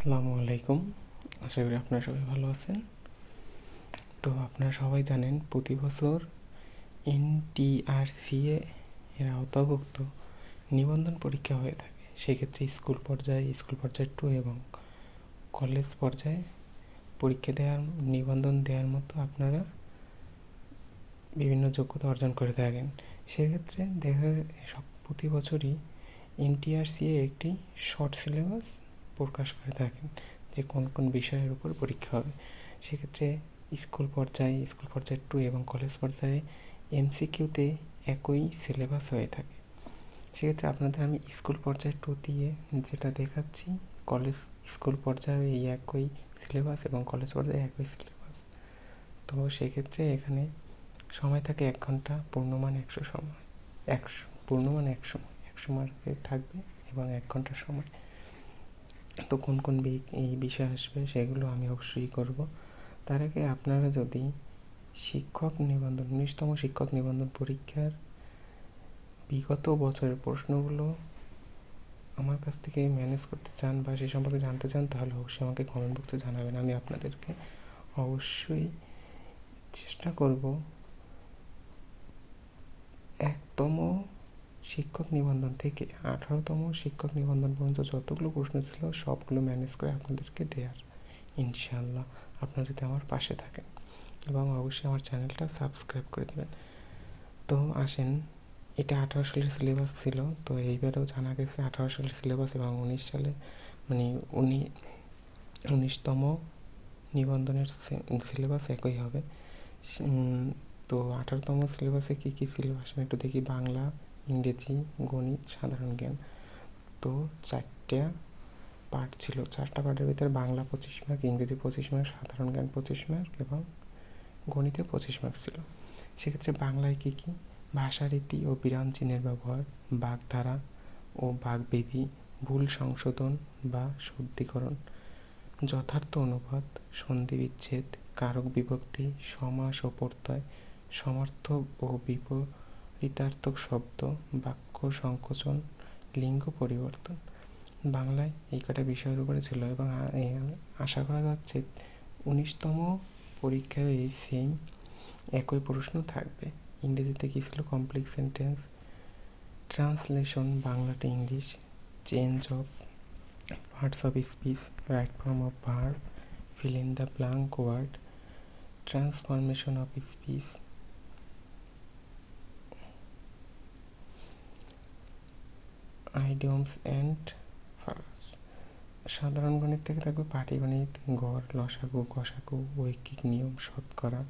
আসসালামু আলাইকুম। আশা করি আপনারা সবাই ভালো আছেন। তো আপনারা সবাই জানেন প্রতি বছর এনটিআরসিএ এর আওতাভুক্ত নিবন্ধন পরীক্ষা হয়ে থাকে। সেক্ষেত্রে স্কুল পর্যায়ে স্কুল পর্যায়ে টু এবং কলেজ পর্যায়ে পরীক্ষা দেওয়ার, নিবন্ধন দেওয়ার মতো আপনারা বিভিন্ন যোগ্যতা অর্জন করে থাকেন। সেক্ষেত্রে দেখা, সব, প্রতি বছরই এনটিআরসিএ একটি শর্ট সিলেবাস প্রকাশ করে থাকেন যে কোন কোন বিষয়ের উপর পরীক্ষা হবে। সেক্ষেত্রে স্কুল পর্যায়ে স্কুল পর্যায়ে টু এবং কলেজ পর্যায়ে এমসিকিউতে একই সিলেবাস হয়ে থাকে। সেক্ষেত্রে আপনাদের আমি স্কুল পর্যায়ে টু দিয়ে যেটা দেখাচ্ছি কলেজ স্কুল পর্যায়ে এই একই সিলেবাস এবং কলেজ পর্যায়ে একই সিলেবাস তো সেক্ষেত্রে এখানে সময় থাকে এক ঘণ্টা, পূর্ণমান একশো সময়, একশো, পূর্ণমান একশো একশো মার্কে থাকবে এবং এক ঘণ্টার সময় তো কোন কোন এই বিষয় আসবে সেগুলো আমি অবশ্যই করব। তার আগে আপনারা যদি শিক্ষক নিবন্ধন, উনিশতম শিক্ষক নিবন্ধন পরীক্ষার বিগত বছরের প্রশ্নগুলো আমার কাছ থেকে ম্যানেজ করতে চান বা সে সম্পর্কে জানতে চান, তাহলে অবশ্যই আমাকে কমেন্ট বক্সে জানাবেন। আমি আপনাদেরকে অবশ্যই চেষ্টা করব একতম শিক্ষক নিবন্ধন থেকে আঠারোতম শিক্ষক নিবন্ধন পর্যন্ত যতগুলো প্রশ্ন ছিল, সবগুলো ম্যানেজ করে আপনাদেরকে দেওয়ার ইনশাল্লাহ আপনারা যদি আমার পাশে থাকেন এবং অবশ্যই আমার চ্যানেলটা সাবস্ক্রাইব করে দেবেন। তো আসেন, এটা আঠারো সালের সিলেবাস ছিল, তো এইবারেও জানা গেছে আঠারো সালের সিলেবাস এবং উনিশ সালে মানে উনি, উনিশতম নিবন্ধনের সিলেবাস একই হবে। তো আঠারোতম সিলেবাসে কী কী সিলেবাস আমি একটু দেখি বাংলা ইংরেজি, গণিত, সাধারণ জ্ঞান। তো চারটা পার্ট ছিল। চারটা পার্টের ভিতরে বাংলা পঁচিশ মার্ক ইংরেজি পঁচিশ মার্ক সাধারণ জ্ঞান পঁচিশ মার্ক এবং গণিতে পঁচিশ মার্ক ছিল। সেক্ষেত্রে বাংলায় কী কী? ভাষারীতি ও বিরাম চিহ্নের ব্যবহার, বাগধারা ও বাগবিধি ভুল সংশোধন বা শুদ্ধিকরণ, যথার্থ অনুপাত সন্ধি বিচ্ছেদ কারক বিভক্তি, সমাস ও প্রত্যয় সমর্থক ও বিপরীত ঋতার্থক শব্দ, বাক্য, সংকোচন, লিঙ্গ পরিবর্তন। বাংলায় এই কটা বিষয়ের উপরে ছিল এবং আশা করা যাচ্ছে উনিশতম পরীক্ষায় এই সেম একই প্রশ্ন থাকবে। ইংরেজিতে কী ছিল complex sentence translation Bangla to English change of parts of speech right form of verb fill in the blank word transformation of speech idioms and farce সাধারণ গণিত থেকে থাকবে পাটিগণিত গড়, লসাগু কষাগু ঐকিক নিয়ম, শতকরা,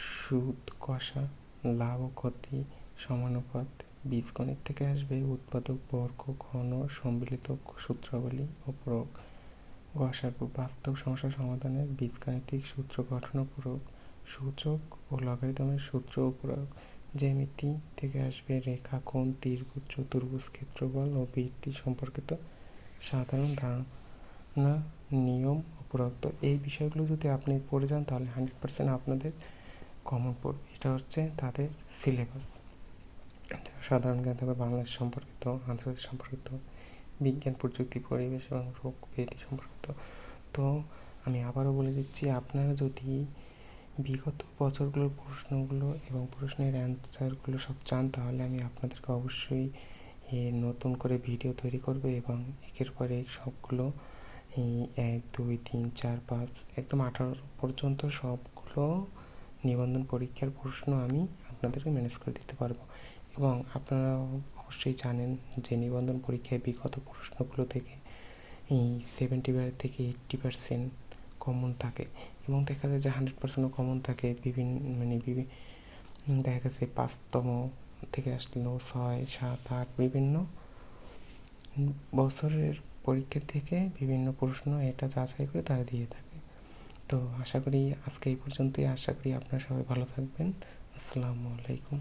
সুদ, কষা, লাভ ক্ষতি, সমানুপাত বীজগণিত থেকে আসবে উৎপাদক, বর্গ, ঘন, সম্মিলিত সূত্রাবলী ও প্রয়োগ। গসাগু বাস্তব সমস্যা সমাধানের বীজগাণিতিক সূত্র গঠন ও প্রয়োগ। সূচক ও লগারিদমের সূত্র ও প্রয়োগ। জ্যামিতি থেকে আসবে রেখা কোণ, ত্রিভুজ, চতুর্ভুজ ক্ষেত্রফল ও বৃত্তি সম্পর্কিত সাধারণ ধারণা, নিয়ম উপরোক্ত এই বিষয়গুলো যদি আপনি পড়ে যান, তাহলে হান্ড্রেড পার্সেন্ট আপনাদের কমন পড়বে। এটা হচ্ছে তাদের সিলেবাস সাধারণ জ্ঞান থাকবে বাংলাদেশ সম্পর্কিত, আন্তর্জাতিক সম্পর্কিত, বিজ্ঞান, প্রযুক্তি, পরিবেশ এবং রোগ ব্যাধি সম্পর্কিত। তো আমি আবারও বলে দিচ্ছি, আপনারা যদি বিগত বছরগুলোর প্রশ্নগুলো এবং প্রশ্নের অ্যান্সারগুলো সব চান, তাহলে আমি আপনাদেরকে অবশ্যই নতুন করে ভিডিও তৈরি করব এবং একের পর এক সবগুলো এক, দুই, তিন, চার, পাঁচ, একদম আঠারো পর্যন্ত সবগুলো নিবন্ধন পরীক্ষার প্রশ্ন আমি আপনাদেরকে ম্যানেজ করে দিতে পারব। এবং আপনারা অবশ্যই জানেন যে নিবন্ধন পরীক্ষায় বিগত প্রশ্নগুলো থেকে এই সেভেন্টি থেকে এইট্টি পার্সেন্ট কমন থাকে এবং দেখা যায় যে হান্ড্রেড পার্সেন্টও কমন থাকে বিভিন্ন মানে বিভিন্ন দেখা গেছে পাঁচতম থেকে আসলো ছয়, সাত, আট বিভিন্ন বছরের পরীক্ষা থেকে বিভিন্ন প্রশ্ন এটা যাচাই করে তারা দিয়ে থাকে। তো আশা করি আজকে এই পর্যন্তই। আশা করি আপনারা সবাই ভালো থাকবেন। আসসালামু আলাইকুম।